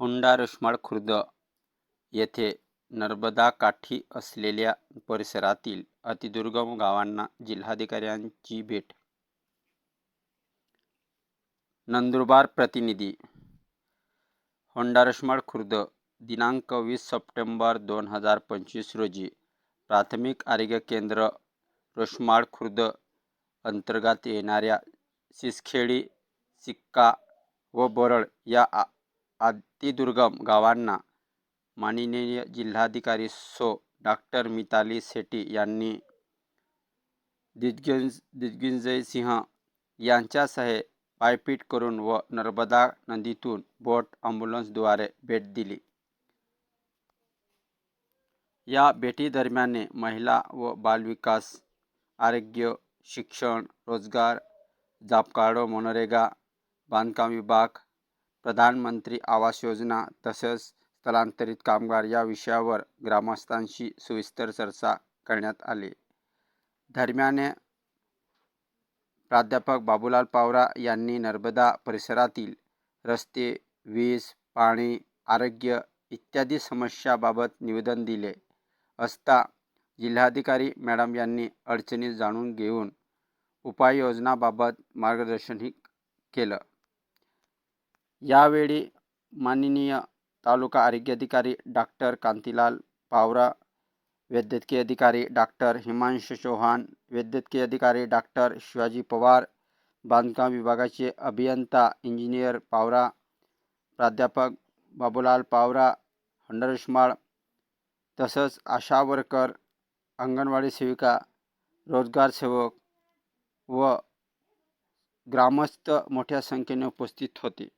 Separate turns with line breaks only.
Honda रशमाळ Khurd येथे नर्मदाकाठी असलेल्या परिसरातील अतिदुर्गम गावांना जिल्हाधिकाऱ्यांची भेट. नंदुरबार प्रतिनिधी होंडा रशमाळ खुर्द दिनांक वीस सप्टेंबर दोन हजार पंचवीस रोजी प्राथमिक आरोग्य केंद्र रशमाळ खुर्द अंतर्गत येणाऱ्या सिसखेडी सिक्का व बोरळ या आ अतिदुर्गम गावांना माननीय जिल्हाधिकारी सो डॉक्टर मिताली सेठी यांनी दिग्गज दिग्विजय सिंह यांच्यासह पायपीट करून व नर्मदा नदीतून बोट ॲम्ब्युलन्सद्वारे भेट दिली. या भेटीदरम्याने महिला व बालविकास आरोग्य शिक्षण रोजगार जापकाडो मनरेगा बांधकाम विभाग प्रधानमंत्री आवास योजना तसंच स्थलांतरित कामगार या विषयावर ग्रामस्थांशी सविस्तर चर्चा करण्यात आली. दरम्याने प्राध्यापक बाबूलाल पावरा यांनी नर्मदा परिसरातील रस्ते वीज पाणी आरोग्य इत्यादी समस्याबाबत निवेदन दिले. असता जिल्हाधिकारी मॅडम यांनी अडचणी जाणून घेऊन उपाययोजनाबाबत मार्गदर्शनही केलं. यावेळी माननीय तालुका आरोग्याधिकारी डॉक्टर कांतीलाल पावरा वैद्यकीय अधिकारी डॉक्टर हिमांश चौहान वैद्यकीय अधिकारी डॉक्टर शिवाजी पवार बांधकाम विभागाचे अभियंता इंजिनियर पावरा प्राध्यापक बाबूलाल पावरा हंडरशमाळ तसंच आशा वर्कर अंगणवाडी सेविका रोजगार सेवक व ग्रामस्थ मोठ्या संख्येने उपस्थित होते.